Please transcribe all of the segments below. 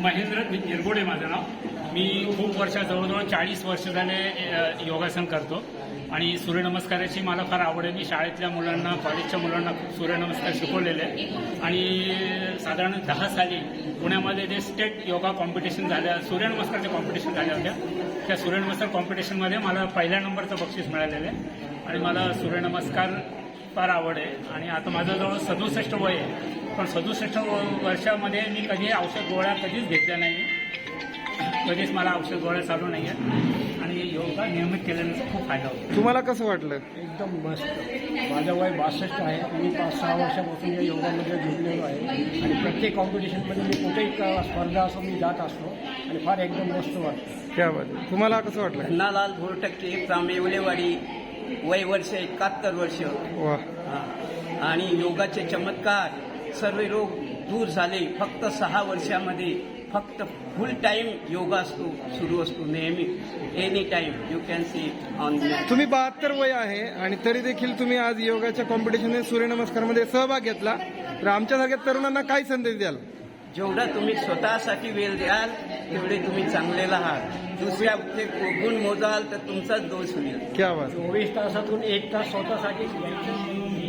महेंद्र निरगुडे माझं नाव. मी खूप वर्ष जवळजवळ चाळीस वर्ष झाले योगासन करतो. आणि सूर्यनमस्काराची मला फार आवड आहे. मी शाळेतल्या मुलांना कॉलेजच्या मुलांना खूप सूर्यनमस्कार शिकवलेले आहे आणि साधारण दहा साली पुण्यामध्ये जे स्टेट योगा कॉम्पिटिशन झाल्या सूर्यनमस्कारच्या कॉम्पिटिशन झाल्या होत्या. त्या सूर्यनमस्कार कॉम्पिटिशनमध्ये मला पहिल्या नंबरचं बक्षीस मिळालेलं आहे. आणि मला सूर्यनमस्कार फार आवड आहे. आणि आता माझं जवळ सदुसष्ट वय आहे. पण सदुसष्ट वर्षामध्ये मी कधी औषध गोळ्या कधीच घेतल्या नाही. कधीच मला औषध गोळ्या चालू नाही आहेत. आणि योगा नियमित केल्यानं खूप फायदा होतो. तुम्हाला कसं वाटलं? एकदम मस्त. माझं वय बासष्ट आहे. मी पाच सहा वर्षापासून या योगामध्ये जुडलेलो आहे. आणि प्रत्येक कॉम्पिटिशनमध्ये मी कुठेही स्पर्धा असो मी जात असतो. आणि फार एकदम मस्त वाटतं. क्या बात आहे. तुम्हाला कसं वाटलं? अन्नालाल भोरटक्के फ्राम येवलेवाडी वय वर्ष एकाहत्तर वर्ष. वा. आणि योगाचे चमत्कार सर्व रोग दूर झाले. फक्त सहा वर्षामध्ये फक्त फुल टाइम योगा असतो सुरू असतो नेहमी. Any time you can see on तुम्ही बहात्तर वय आहे आणि तरी देखील तुम्ही आज योगाच्या कॉम्पिटिशन सूर्यनमस्कारमध्ये सहभाग घेतला. तर आमच्यासारख्या तरुणांना काय संदेश द्याल? जेवढा तुम्ही स्वतःसाठी वेळ द्याल तेवढे तुम्ही चांगले राहाल दुसऱ्या गुण मोजाल तर तुमचाच दोष होईल. क्या बात चोवीस तासातून एक तास स्वतःसाठीच घ्यायचं.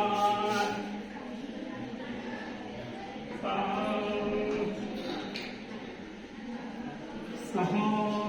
सहा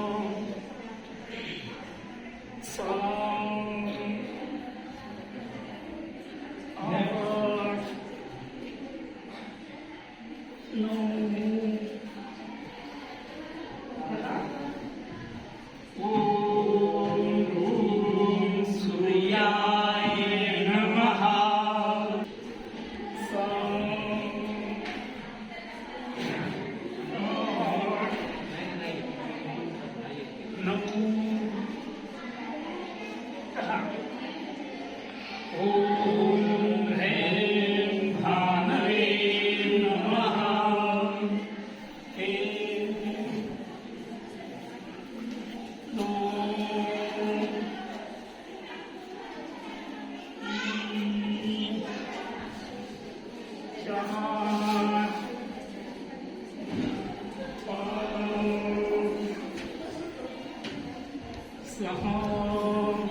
Saham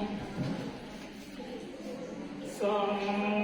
Saham